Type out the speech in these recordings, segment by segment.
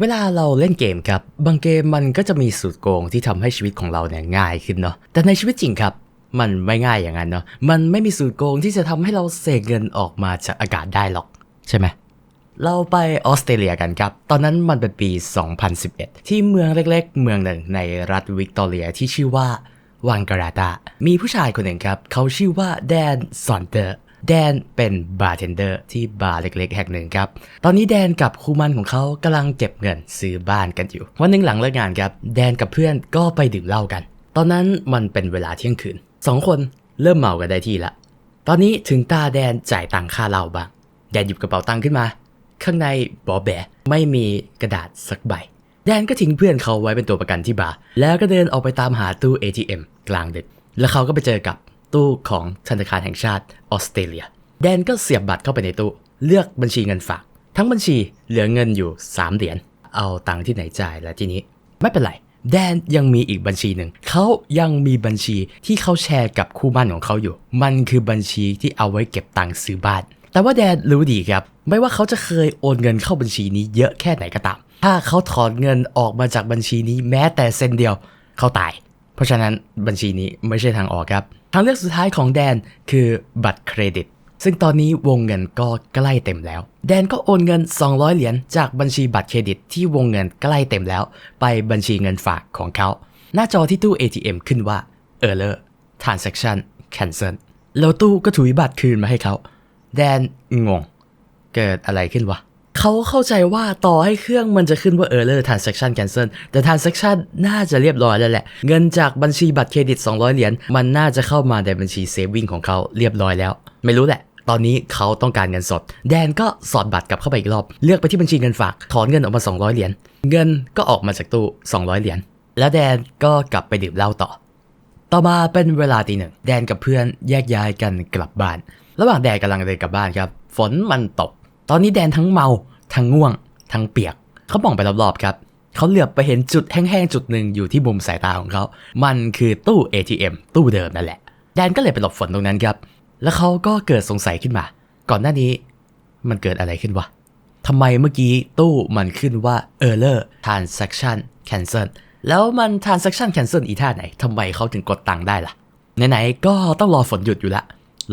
เวลาเราเล่นเกมครับ บางเกมมันก็จะมีสูตรโกงที่ทำให้ชีวิตของเราเนี่ยง่ายขึ้นเนาะ แต่ในชีวิตจริงครับ มันไม่ง่ายอย่างนั้นเนาะ มันไม่มีสูตรโกงที่จะทำให้เราเสกเงินออกมาจากอากาศได้หรอก ใช่ไหม เราไปออสเตรเลียกันครับ ตอนนั้นมันเป็นปี 2011 ที่เมืองเล็กๆ เมืองหนึ่งในรัฐวิกตอเรียที่ชื่อว่าวังการาตา มีผู้ชายคนหนึ่งครับ เขาชื่อว่าแดนซอนเตอร์ แดนเป็นบาร์เทนเดอร์ที่บาร์เล็กๆ แห่งหนึ่งครับ ตอนนี้แดนกับครูมันของเขากำลังเก็บเงินซื้อบ้านกันอยู่ วันหนึ่งหลังเลิกงานครับ แดนกับเพื่อนก็ไปดื่มเหล้ากัน ตอนนั้นมันเป็นเวลาเที่ยงคืนสองคนเริ่มเมากันได้ที่ละ ตอนนี้ถึงตาแดนจ่ายตังค่าเหล้าบ้าง แดนหยิบกระเป๋าตังค์ขึ้นมา ข้างในบอแบไม่มีกระดาษสักใบ แดนก็ทิ้งเพื่อนเขาไว้เป็นตัวประกันที่บาร์ แล้วก็เดินออกไปตามหาตู้ ATM กลางดึก แล้วเขาก็ไปเจอกับ ตู้ของธนาคารแห่งชาติออสเตรเลีย แดนก็เสียบบัตรเข้าไปในตู้ เลือกบัญชีเงินฝาก ทั้งบัญชีเหลือเงินอยู่ 3 เหรียญ เอาตังค์ที่ไหนจ่ายแล้วทีนี้ ไม่เป็นไร แดนยังมีอีกบัญชีหนึ่ง เขายังมีบัญชีที่เขาแชร์กับคู่มั่นของเขาอยู่ มันคือบัญชีที่เอาไว้เก็บตังค์ซื้อบ้าน แต่ว่าแดนรู้ดีครับ ไม่ว่าเขาจะเคยโอนเงินเข้าบัญชีนี้เยอะแค่ไหนก็ตาม ถ้าเขาถอนเงินออกมาจากบัญชีนี้แม้แต่เซนเดียว เขาตาย เพราะฉะนั้นบัญชีนี้ไม่ใช่ทางออกครับ ทางเลือกสุดท้ายของแดนคือบัตรเครดิต ซึ่งตอนนี้วงเงินก็ใกล้เต็มแล้ว แดนก็โอนเงิน 200 เหรียญจากบัญชีบัตรเครดิตที่วงเงินใกล้เต็มแล้ว ไปบัญชีเงินฝากของเขา หน้าจอที่ตู้ ATM ขึ้นว่า Error Transaction Cancel แล้วตู้ก็ถุยบัตรคืนมาให้เขา แดนงง เกิดอะไรขึ้นวะ เขาเข้าใจว่าต่อให้เครื่องมันจะขึ้นว่า error transaction cancel แต่ transaction น่าจะเรียบร้อยแล้วแหละ เงินจากบัญชีบัตรเครดิต 200 เหรียญมันน่าจะเข้ามาในบัญชี saving ของเขาเรียบร้อยแล้ว ไม่รู้แหละตอนนี้เขาต้องการเงินสด แดนก็สอดบัตรกลับเข้าไปอีกรอบ เลือกไปที่บัญชีเงินฝาก ถอนเงินออกมา 200 เหรียญ เงินก็ออกมาจากตู้ 200 เหรียญ แล้วแดนก็กลับไปดื่มเหล้าต่อ ต่อมาเป็นเวลาตีหนึ่ง แดนกับเพื่อนแยกย้ายกันกลับบ้าน ระหว่างแดนกำลังเดินกลับบ้านครับ ฝนมันตก ตอนนี้แดนทั้งเมา ทั้งง่วง ทั้งเปียก เขามองไปรอบๆครับเขาเหลือบไปเห็นจุดแห้งๆจุดหนึ่งอยู่ที่มุมสายตาของเขา มันคือตู้ ATM ตู้เดิมนั่นแหละ แดนก็เลยไปหลบฝนตรงนั้นครับ แล้วเขาก็เกิดสงสัยขึ้นมา ก่อนหน้านี้มันเกิดอะไรขึ้นวะทำไมเมื่อกี้ตู้มันขึ้นว่า error transaction cancel แล้วมัน transaction cancel อีท่าไหนทำไมเขาถึงกดตังค์ได้ล่ะ ไหนๆก็ต้องรอฝนหยุดอยู่ละ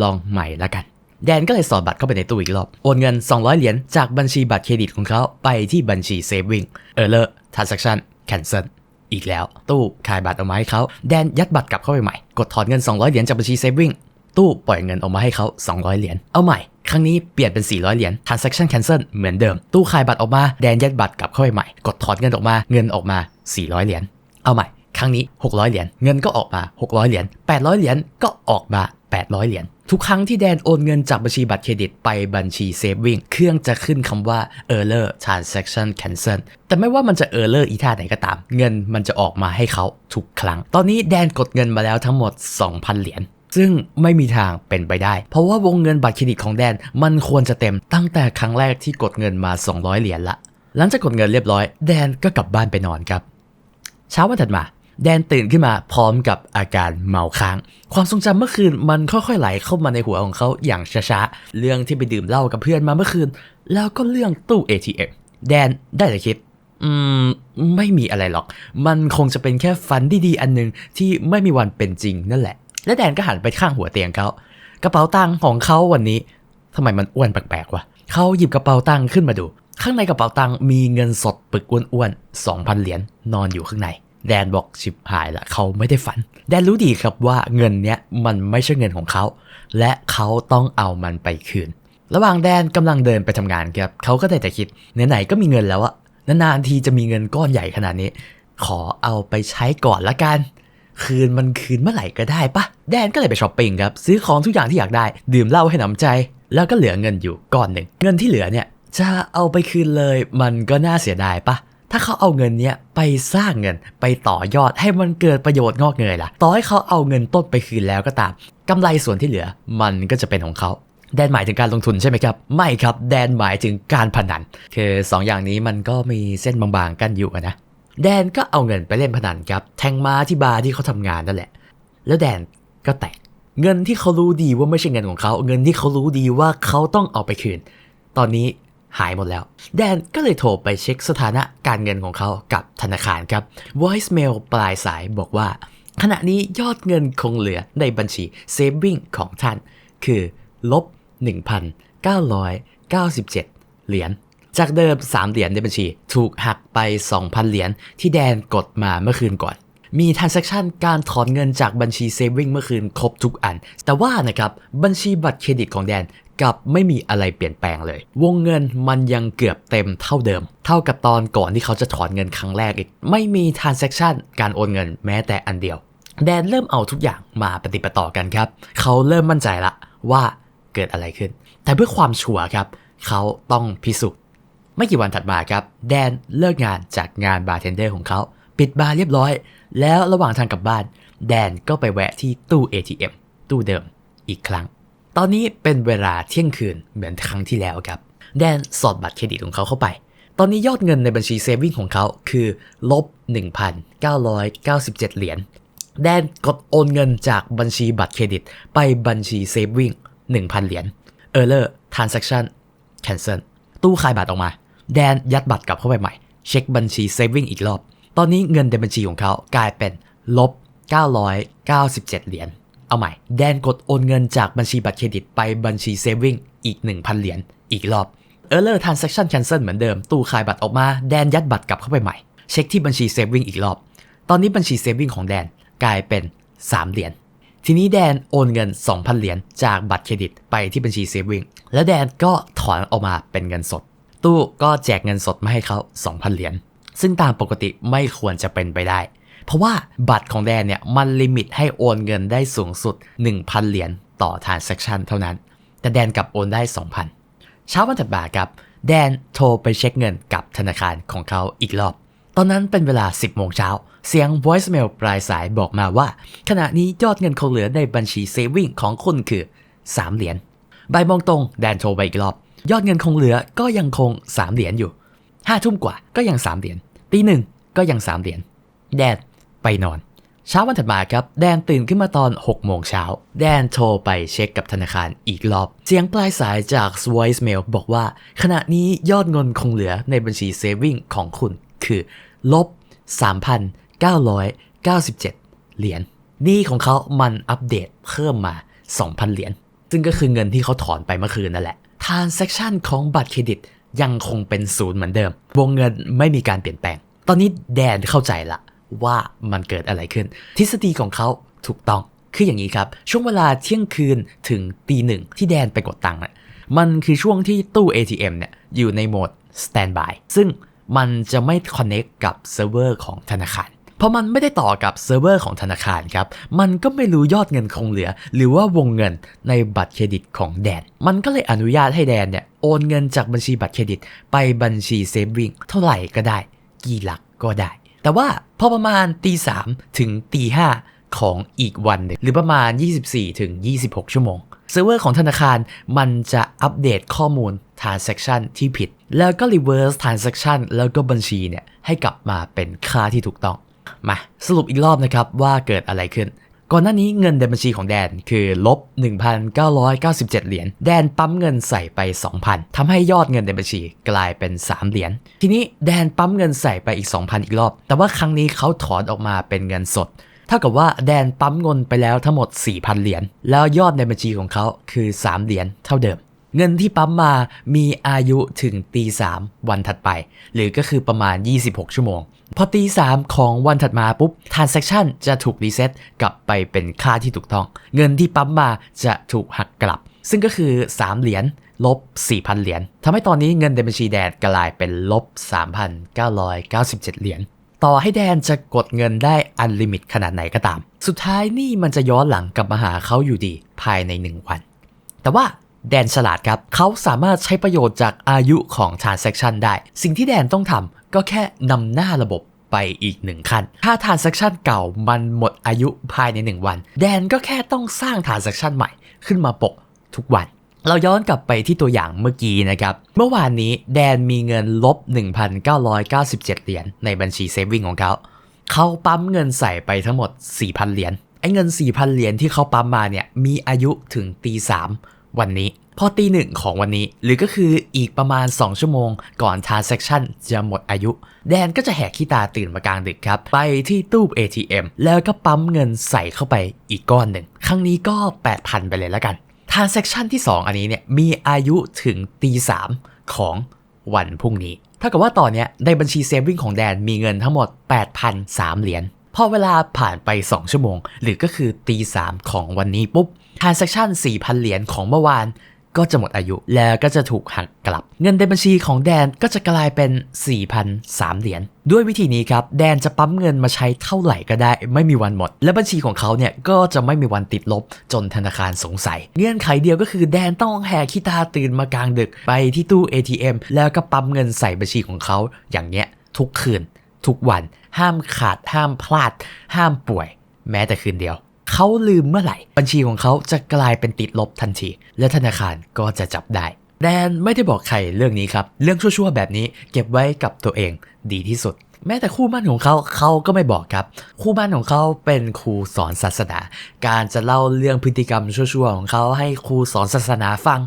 ลองใหม่ละกัน แดนก็เลยสอดบัตรเข้าไปในตู้อีกรอบ โอนเงิน 200 เหรียญจากบัญชีบัตรเครดิตของเขาไปที่บัญชี saving error transaction cancel อีกแล้ว ตู้ขายบัตรออกมาให้เขาแดนยัดบัตรกลับเข้าไปใหม่ กดถอนเงิน 200 เหรียญจากบัญชี saving ตู้ปล่อยเงินออกมาให้เขา 200 เหรียญ เอาใหม่ ครั้งนี้เปลี่ยนเป็น 400 เหรียญ transaction cancel เหมือนเดิม ตู้ขายบัตรออกมา แดนยัดบัตรกลับเข้าไปใหม่ กดถอนเงินออกมา เงินออกมา 400 เหรียญ เอาใหม่ ครั้งนี้ 600 เหรียญ เงินก็ออกมา 600 เหรียญ 800 เหรียญ ก็ออกมา 800 เหรียญ ทุกครั้งที่แดนโอนเงินจากบัญชีบัตรเครดิตไปบัญชี saving เครื่องจะขึ้นคำว่า error transaction cancel แต่ไม่ว่ามันจะ error อีท่าไหนก็ตาม เงินมันจะออกมาให้เขาทุกครั้ง ตอนนี้แดนกดเงินมาแล้วทั้งหมด 2,000 เหรียญซึ่งไม่มีทางเป็นไปได้ เพราะว่าวงเงินบัตรเครดิตของแดนมันควรจะเต็มตั้งแต่ครั้งแรกที่กดเงินมา 200 เหรียญละ หลังจากกดเงินเรียบร้อย แดนก็กลับบ้านไปนอนครับ เช้าวันถัดมา แดนตื่นขึ้นมาพร้อมกับอาการเมาค้าง ความทรงจำเมื่อคืนมันค่อยๆไหลเข้ามาในหัวของเขาอย่างช้าๆ เรื่องที่ไปดื่มเหล้ากับเพื่อนมาเมื่อคืน แล้วก็เรื่องตู้ ATM แดนได้แต่คิด อืม ไม่มีอะไรหรอก มันคงจะเป็นแค่ฝันดีๆ อันหนึงที่ไม่มีวันเป็นจริงนั่นแหละ และแดนก็หันไปข้างหัวเตียงเขา กระเป๋าตังค์ของเขาวันนี้ทำไมมันอ้วนแปลกๆวะเขาหยิบกระเป๋าตังค์ขึ้นมาดู ข้างในกระเป๋าตังค์มีเงินสดปึกอ้วนๆ2,000 เหรียญนอนอยู่ข้างใน แดนบอกชิบหายละเขาไม่ได้ฝัน แดนรู้ดีครับว่าเงินเนี้ยมันไม่ใช่เงินของเขา และเขาต้องเอามันไปคืน ระหว่างแดนกำลังเดินไปทำงานครับเขาก็ได้แต่คิดไหนๆก็มีเงินแล้วอะนานๆทีจะมีเงินก้อนใหญ่ขนาดนี้ ขอเอาไปใช้ก่อนละกัน คืนมันคืนเมื่อไหร่ก็ได้ปะแดนก็เลยไปช้อปปิ้งครับซื้อของทุกอย่างที่อยากได้ ดื่มเหล้าให้หนำใจ แล้วก็เหลือเงินอยู่ก้อนหนึ่งเงินที่เหลือเนี่ยจะเอาไปคืนเลยมันก็น่าเสียดายปะ ถ้าเขาเอาเงินเนี้ยไปสร้างเงินไปต่อยอดให้มันเกิดประโยชน์งอกเงยล่ะ ต่อให้เขาเอาเงินต้นไปคืนแล้วก็ตามกำไรส่วนที่เหลือ มันก็จะเป็นของเขาแดนหมายถึงการลงทุนใช่ไหมครับ ไม่ครับ แดนหมายถึงการพนัน คือสองอย่างนี้มันก็มีเส้นบางๆกันอยู่นะ แดนก็เอาเงินไปเล่นพนันครับ แทงม้าที่บาร์ที่เขาทำงานนั่นแหละ แล้วแดนก็แตก เงินที่เขารู้ดีว่าไม่ใช่เงินของเขา เงินที่เขารู้ดีว่าเขาต้องเอาไปคืน ตอนนี้ หายหมดแล้ว แดนก็เลยโทรไปเช็คสถานะการเงินของเขากับธนาคารครับ voicemail ปลายสายบอกว่า ขณะนี้ยอดเงินคงเหลือในบัญชี saving ของท่าน คือลบ 1,997 เหรียญจากเดิม 3 เหรียญในบัญชี ถูกหักไป 2,000 เหรียญที่แดนกดมาเมื่อคืนก่อน มี transaction การถอนเงินจากบัญชี saving เมื่อคืนครบทุกอัน แต่ว่านะครับ บัญชีบัตรเครดิตของแดน กับไม่มีอะไรเปลี่ยนแปลงเลย วงเงินมันยังเกือบเต็มเท่าเดิม เท่ากับตอนก่อนที่เขาจะถอนเงินครั้งแรกอีก ไม่มี transaction การโอนเงินแม้แต่อันเดียว แดนเริ่มเอาทุกอย่างมาปฏิปต่อกันครับ เขาเริ่มมั่นใจละว่าเกิดอะไรขึ้น แต่เพื่อความชัวร์ครับ เขาต้องพิสูจน์ไม่กี่วันถัดมาครับ แดนเลิกงานจากงานบาร์เทนเดอร์ของเขา ปิดบาร์เรียบร้อย แล้วระหว่างทางกลับบ้าน แดนก็ไปแวะที่ตู้ ATM ตู้เดิมอีกครั้ง ตอนนี้เป็นเวลาเที่ยงคืนเหมือนครั้งที่แล้วครับ แดนสอดบัตรเครดิตของเขาเข้าไป ตอนนี้ยอดเงินในบัญชีเซฟวิ่งของเขาคือลบ 1,997 เหรียญ แดนกดโอนเงินจากบัญชีบัตรเครดิต ไปบัญชีเซฟวิ่ง1,000 เหรียญ Error Transaction Cancel ตู้คายบัตรออกมา แดนยัดบัตรกลับเข้าไปใหม่ เช็คบัญชีเซฟวิ่งอีกรอบ ตอนนี้เงินในบัญชีของเขากลายเป็นลบ 997 เหรียญ เอาใหม่ แดนกดโอนเงินจากบัญชีบัตรเครดิตไปบัญชีเซฟวิ่งอีก 1,000 เหรียญอีกรอบ Error Transaction Cancel เซิลเหมือนเดิม ตู้คายบัตรออกมา แดนยัดบัตรกลับเข้าไปใหม่ เช็คที่บัญชีเซฟวิ่งอีกรอบ ตอนนี้บัญชีเซฟวิ่งของแดนกลายเป็น 3 เหรียญ ทีนี้แดนโอนเงิน 2,000 เหรียญจากบัตรเครดิตไปที่บัญชีเซฟวิ่งแล้วแดนก็ถอนออกมาเป็นเงินสด ตู้ก็แจกเงินสดมาให้เขา2,000 เหรียญ ซึ่งตามปกติไม่ควรจะเป็นไปได้ เพราะว่าบัตรของแดนเนี่ยมันลิมิตให้โอนเงินได้สูงสุด 1,000 เหรียญต่อ transaction เท่านั้น แต่แดนกลับโอนได้ 2,000 เช้าวันถัดมาครับ แดนโทรไปเช็คเงินกับธนาคารของเขาอีกรอบ ตอนนั้นเป็นเวลา 10 โมงเช้า เสียง voicemail ปลายสายบอกมาว่า ขณะนี้ยอดเงินคงเหลือในบัญชี saving ของคุณคือ 3 เหรียญบ่ายโมงตรง แดนโทรไปอีกรอบ ยอดเงินคงเหลือก็ยังคง 3 เหรียญอยู่ห้าทุ่มกว่าก็ยัง 3 เหรียญตีหนึ่งก็ยัง 3 เหรียญแดน ไปนอน เช้าวันถัดมาครับ แดนตื่นขึ้นมาตอน 6 โมงเช้า แดนโทรไปเช็คกับธนาคารอีกรอบ เสียงปลายสายจาก voicemail บอกว่า ขณะนี้ยอดเงินคงเหลือในบัญชี saving ของคุณคือลบ 3,997 เหรียญหนี้ของเขามันอัปเดตเพิ่มมา 2,000 เหรียญซึ่งก็คือเงินที่เขาถอนไปเมื่อคืนนั่นแหละ transaction ของบัตรเครดิตยังคงเป็นศูนย์เหมือนเดิม วงเงินไม่มีการเปลี่ยนแปลง ตอนนี้แดนเข้าใจละ ว่ามันเกิดอะไรขึ้น ทฤษฎีของเขาถูกต้องคืออย่างนี้ครับ ช่วงเวลาเที่ยงคืนถึงตีหนึ่งที่แดนไปกดตังค์น่ะมันคือช่วงที่ตู้ ATM เนี่ยอยู่ในโหมด standby ซึ่งมันจะไม่ connect กับเซิร์ฟเวอร์ของธนาคารเพราะมันไม่ได้ต่อกับเซิร์ฟเวอร์ของธนาคารครับ มันก็ไม่รู้ยอดเงินคงเหลือ หรือว่าวงเงินในบัตรเครดิตของแดน มันก็เลยอนุญาตให้แดนเนี่ยโอนเงินจากบัญชีบัตรเครดิต ไปบัญชีเซฟวิ่งเท่าไหร่ก็ได้ กี่หลักก็ได้ แต่ว่าพอประมาณตีสามถึงตีห้าของอีกวันหนึ่งหรือประมาณ 24ถึง26 ชั่วโมงเซิร์ฟเวอร์ของธนาคารมันจะอัปเดตข้อมูล transaction ที่ผิด แล้วก็ reverse transaction แล้วก็บัญชีเนี่ยให้กลับมาเป็นค่าที่ถูกต้อง มาสรุปอีกรอบนะครับว่าเกิดอะไรขึ้น ก่อนหน้านี้เงินในบัญชีของแดนคือลบ 1,997 เหรียญ แดนปั๊มเงินใส่ไป 2,000ทำให้ยอดเงินในบัญชีกลายเป็น 3 เหรียญ ทีนี้แดนปั๊มเงินใส่ไปอีก 2,000 อีกรอบ แต่ว่าครั้งนี้เขาถอนออกมาเป็นเงินสด เท่ากับว่าแดนปั๊มเงินไปแล้วทั้งหมด 4,000 เหรียญ แล้วยอดในบัญชีของเขาคือ 3 เหรียญเท่าเดิม เงินที่ปั๊มมามีอายุถึงตี3วันถัดไป หรือก็คือประมาณ 26 ชั่วโมง พอตี3ของวันถัดมาปุ๊บ transaction จะถูกรีเซ็ตกลับไปเป็นค่าที่ถูกต้อง เงินที่ปั๊มมาจะถูกหักกลับ ซึ่งก็คือ 3 เหรียญลบ 4,000 เหรียญทำให้ตอนนี้เงินในบัญชีแดนกลายเป็นลบ 3,997 เหรียญต่อให้แดนจะกดเงินได้อันลิมิตขนาดไหนก็ตาม สุดท้ายนี่มันจะย้อนหลังกลับมาหาเขาอยู่ดีภายใน 1 วัน แต่ว่า แดนฉลาดครับ เขาสามารถใช้ประโยชน์จากอายุของ transaction ได้ สิ่งที่แดนต้องทำก็แค่นำหน้าระบบไปอีกหนึ่งขั้น ถ้า transaction เก่ามันหมดอายุภายใน 1 วัน แดนก็แค่ต้องสร้าง transaction ใหม่ขึ้นมาปกทุกวัน เราย้อนกลับไปที่ตัวอย่างเมื่อกี้นะครับ เมื่อวานนี้แดนมีเงินลบ 1,997 เหรียญในบัญชีเซฟวิ่งของเขา เขาปั๊มเงินใส่ไปทั้งหมด 4,000 เหรียญ ไอ้เงิน 4,000 เหรียญที่เขาปั๊มมาเนี่ยมีอายุถึงตี3 วันนี้ พอตีหนึ่งของวันนี้ หรือก็คืออีกประมาณ 2 ชั่วโมง ก่อน transaction จะหมดอายุ แดนก็จะแหกขี้ตาตื่นมากลางดึกครับ ไปที่ตู้ ATM แล้วก็ปั๊มเงินใส่เข้าไปอีกก้อนหนึ่ง ครั้งนี้ก็ 8,000 ไปเลยแล้วกัน transaction ที่ 2 อันนี้เนี่ยมีอายุถึงตีสามของวันพรุ่งนี้ถ้ากับว่าตอนนี้ในบัญชีเซฟวิ่งของแดนมีเงินทั้งหมด 8,003 เหรียญพอเวลาผ่านไป 2 ชั่วโมง หรือก็คือตีสามของวันนี้ปุ๊บ transaction 4,000 เหรียญของเมื่อวานก็จะหมดอายุแล้วก็จะถูกหักกลับ เงินในบัญชีของแดนก็จะกลายเป็น 4,003เหรียญด้วยวิธีนี้ครับ แดนจะปั๊มเงินมาใช้เท่าไหร่ก็ได้ ไม่มีวันหมด และบัญชีของเขาเนี่ยก็จะไม่มีวันติดลบจนธนาคารสงสัย เงื่อนไขเดียวก็คือแดนต้องแหกขี้ตาตื่นมากลางดึกไปที่ตู้ ATM แล้วก็ปั๊มเงินใส่บัญชีของเขาอย่างเนี้ยทุกคืน ทุกวัน ห้ามขาดห้ามพลาด ห้ามป่วย แม้แต่คืนเดียว เขาลืมเมื่อไหร่ บัญชีของเขาจะกลายเป็นติดลบทันที และธนาคารก็จะจับได้ แดนไม่ได้บอกใครเรื่องนี้ครับ เรื่องชั่วๆแบบนี้เก็บไว้กับตัวเองดีที่สุดแม้แต่คู่มั่นของเขาเขาก็ไม่บอกครับ คู่มั่นของเขาเป็นครูสอนศาสนา การจะเล่าเรื่องพฤติกรรมชั่วๆของเขาให้ครูสอนศาสนาฟัง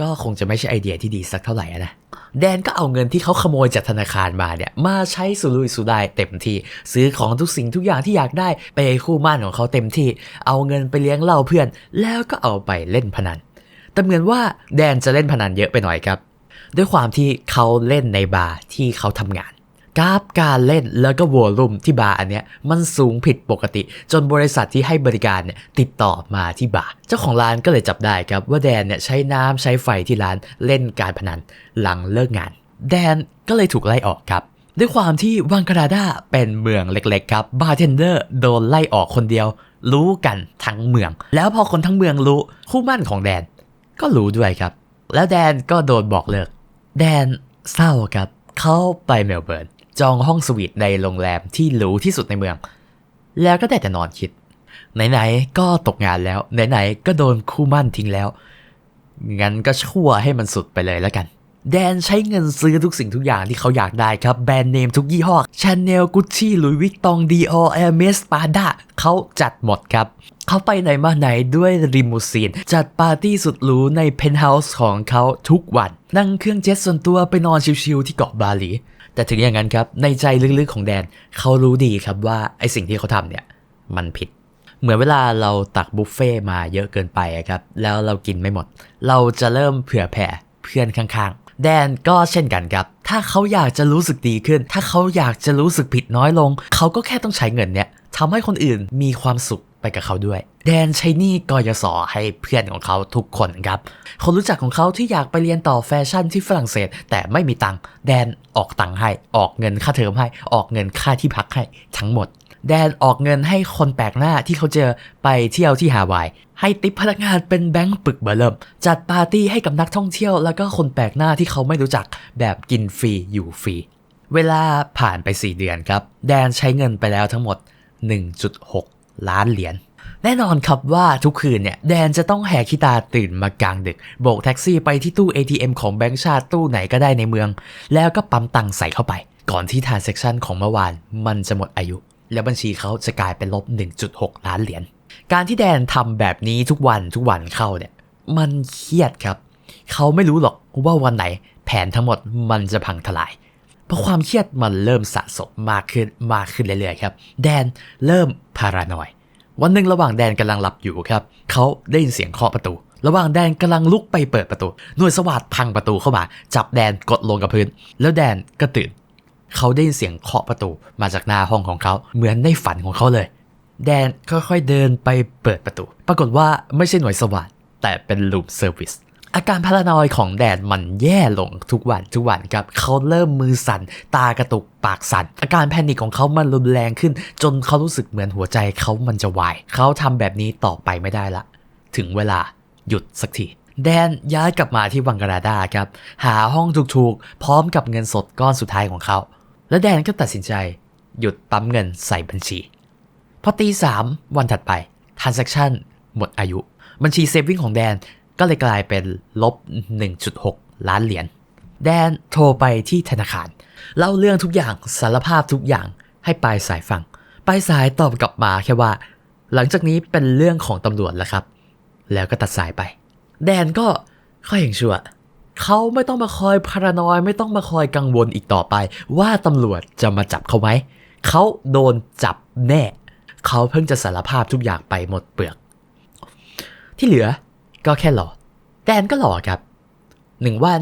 ก็คงจะไม่ใช่ไอเดียที่ดีสักเท่าไหร่นะ แดนก็เอาเงินที่เขาขโมยจากธนาคารมาเนี่ย มาใช้สุรุ่ยสุร่ายเต็มที่ ซื้อของทุกสิ่งทุกอย่างที่อยากได้ไปให้คู่มั่นของเขาเต็มที่ เอาเงินไปเลี้ยงเหล้าเพื่อน แล้วก็เอาไปเล่นพนัน แต่เหมือนว่าแดนจะเล่นพนันเยอะไปหน่อยครับ ด้วยความที่เขาเล่นในบาร์ที่เขาทำงาน กราฟการเล่นแล้วก็วอลลุ่มที่บาร์อันเนี้ยมันสูงผิดปกติ จนบริษัทที่ให้บริการเนี่ยติดต่อมาที่บาร์เจ้าของร้านก็เลยจับได้ครับว่าแดนเนี่ยใช้น้ำใช้ไฟที่ร้านเล่นการพนันหลังเลิกงาน แดนก็เลยถูกไล่ออกครับด้วยความที่วังกราดาเป็นเมืองเล็กๆครับบาร์เทนเดอร์โดนไล่ออกคนเดียว รู้กันทั้งเมือง แล้วพอคนทั้งเมืองรู้คู่มั่นของแดน ก็รู้ด้วยครับ แล้วแดนก็โดนบอกเลิก แดนเศร้าครับ เขาไปเมลเบิร์น จองห้องสวีทในโรงแรมที่หรูที่สุดในเมือง แล้วก็ได้แต่นอนคิด ไหนๆ ก็ตกงานแล้ว ไหนๆ ก็โดนคู่มั่นทิ้งแล้ว งั้นก็ชั่วให้มันสุดไปเลยแล้วกัน แดนใช้เงินซื้อทุกสิ่งทุกอย่างที่เขาอยากได้ครับ แบรนด์เนมทุกยี่ห้อชาแนลกุชชี่ลุยวิตตองดีออเอเมสปาด้าเขาจัดหมดครับ เขาไปไหนมาไหนด้วยริมูซีน จัดปาร์ตี้สุดหรูในเพนท์เฮาส์ของเขาทุกวัน นั่งเครื่องเจ็ตส่วนตัวไปนอนชิลๆที่เกาะบาหลี แต่ถึงอย่างนั้นครับในใจลึกๆของแดน เขารู้ดีครับว่าไอสิ่งที่เขาทำเนี่ยมันผิด เหมือนเวลาเราตักบุฟเฟ่มาเยอะเกินไปครับ แล้วเรากินไม่หมด เราจะเริ่มเผื่อแผ่เพื่อนข้างๆ แดนก็เช่นกันครับ ถ้าเขาอยากจะรู้สึกดีขึ้น ถ้าเขาอยากจะรู้สึกผิดน้อยลง เขาก็แค่ต้องใช้เงินเนี่ยทำให้คนอื่นมีความสุข ไปกับเขาด้วย แดนใช้นี้กยศให้เพื่อนของเขาทุกคนครับ คนรู้จักของเขาที่อยากไปเรียนต่อแฟชั่นที่ฝรั่งเศส แต่ไม่มีตังค์แดนออกตังค์ให้ ออกเงินค่าเทอมให้ ออกเงินค่าที่พักให้ทั้งหมด แดนออกเงินให้คนแปลกหน้าที่เขาเจอไปเที่ยวที่ฮาวายให้ติปพนักงานเป็นแบงค์ปึกเบอร์เริ่ม จัดปาร์ตี้ให้กับนักท่องเที่ยว แล้วก็คนแปลกหน้าที่เขาไม่รู้จักแบบกินฟรีอยู่ฟรีเวลาผ่านไป 4 เดือนครับ แดนใช้เงินไปแล้วทั้งหมด 1.6 ล้านเหรียญแน่นอนครับว่าทุกคืนเนี่ยแดนจะต้องแหกขี้ตาตื่นมากลางดึก โบกแท็กซี่ไปที่ตู้ ATM ของแบงก์ชาติตู้ไหนก็ได้ในเมือง แล้วก็ปั๊มตังค์ใส่เข้าไป ก่อนที่ทานเซ็คชันของเมื่อวานมันจะหมดอายุ แล้วบัญชีเขาจะกลายเป็นลบ 1.6 ล้านเหรียญการที่แดนทำแบบนี้ทุกวันทุกวันเข้าเนี่ย มันเครียดครับ เขาไม่รู้หรอกว่าวันไหนแผนทั้งหมดมันจะพังทลาย เพราะความเครียดมันเริ่มสะสมมากขึ้นมากขึ้นเรื่อยๆครับ แดนเริ่มพารานอยวันหนึ่งระหว่างแดนกำลังหลับอยู่ครับเขาได้ยินเสียงเคาะประตู ระหว่างแดนกำลังลุกไปเปิดประตู หน่วยสวัสดพังประตูเข้ามา จับแดนกดลงกับพื้น แล้วแดนก็ตื่น เขาได้ยินเสียงเคาะประตูมาจากหน้าห้องของเขาเหมือนในฝันของเขาเลย แดนค่อยๆเดินไปเปิดประตู ปรากฏว่าไม่ใช่หน่วยสวัสดแต่เป็นลูมเซอร์วิส อาการพารานอยของแดนมันแย่ลงทุกวันทุกวันครับเขาเริ่มมือสั่นตากระตุกปากสั่นอาการแพนิคของเขามันรุนแรงขึ้น จนเขารู้สึกเหมือนหัวใจเขามันจะวายเขาทำแบบนี้ต่อไปไม่ได้ละ ถึงเวลาหยุดสักทีแดนย้ายกลับมาที่วังกราดาครับ หาห้องถูกๆ พร้อมกับเงินสดก้อนสุดท้ายของเขา แล้วแดนก็ตัดสินใจ หยุดปั๊มเงินใส่บัญชี พอตีสามวันถัดไป transaction หมดอายุ บัญชีเซฟวิ่งของแดน ก็เลยกลายเป็นลบ 1.6 ล้านเหรียญ แดนโทรไปที่ธนาคาร เล่าเรื่องทุกอย่างสารภาพทุกอย่างให้ปลายสายฟัง ปลายสายตอบกลับมาแค่ว่า หลังจากนี้เป็นเรื่องของตำรวจแล้วครับ แล้วก็ตัดสายไป แดนก็ข้อยอย่างชั่วเขาไม่ต้องมาคอยพารานอยไม่ต้องมาคอยกังวลอีกต่อไป ว่าตำรวจจะมาจับเขาไหมเขาโดนจับแน่ เขาเพิ่งจะสารภาพทุกอย่างไปหมดเปลือก ที่เหลือ ก็แค่หล่อแดนก็หล่อครับหนึ่งวัน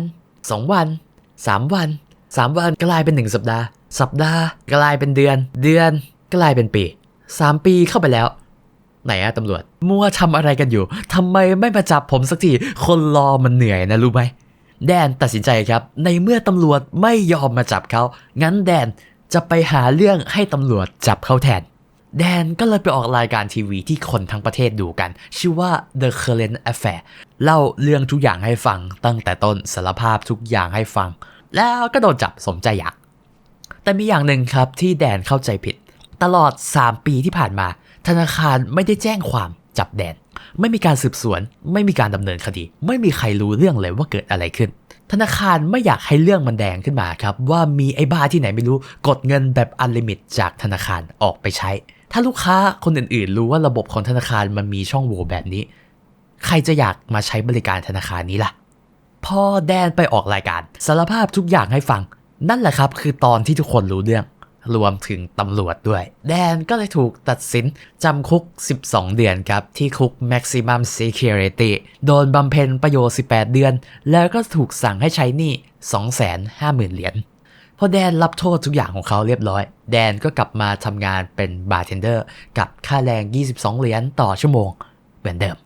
สองวันสามวันสามวันกลายเป็นหนึ่งสัปดาห์ สัปดาห์กลายเป็นเดือน เดือนกลายเป็นปีสามปีเข้าไปแล้ว ไหนอะตำรวจ มัวทำอะไรกันอยู่ทำไมไม่มาจับผมสักที คนรอมันเหนื่อยนะรู้ไหมแดนตัดสินใจครับ ในเมื่อตำรวจไม่ยอมมาจับเขา งั้นแดนจะไปหาเรื่องให้ตำรวจจับเขาแทน แดนก็เลยไปออกรายการทีวีที่คนทั้งประเทศดูกัน ชื่อว่า The Current Affair เล่าเรื่องทุกอย่างให้ฟังตั้งแต่ต้นสารภาพทุกอย่างให้ฟัง แล้วก็โดนจับสมใจอยาก แต่มีอย่างหนึ่งครับที่แดนเข้าใจผิด ตลอด 3 ปีที่ผ่านมา ธนาคารไม่ได้แจ้งความจับแดน ไม่มีการสืบสวน ไม่มีการดำเนินคดี ไม่มีใครรู้เรื่องเลยว่าเกิดอะไรขึ้นธนาคารไม่อยากให้เรื่องมันแดงขึ้นมาครับ ว่ามีไอ้บ้าที่ไหนไม่รู้กดเงินแบบอันลิมิตจากธนาคารออกไปใช้ ถ้าลูกค้าคนอื่นๆ รู้ว่าระบบของธนาคารมันมีช่องโหว่แบบนี้ ใครจะอยากมาใช้บริการธนาคารนี้ล่ะ พอแดนไปออกรายการสารภาพทุกอย่างให้ฟัง นั่นแหละครับ คือตอนที่ทุกคนรู้เรื่อง รวมถึงตำรวจด้วย แดนก็เลยถูกตัดสินจำคุก 12 เดือนครับ ที่คุก Maximum Security โดนบำเพ็ญประโยชน์ 18 เดือน แล้วก็ถูกสั่งให้ใช้หนี้250,000 เหรียญ อแดนรับโทษทุกอย่างของเขาเรียบร้อย แดนก็กลับมาทำงานเป็นบาร์เทนเดอร์กับค่าแรง 22 เหรียญต่อชั่วโมงเหมือนเดิม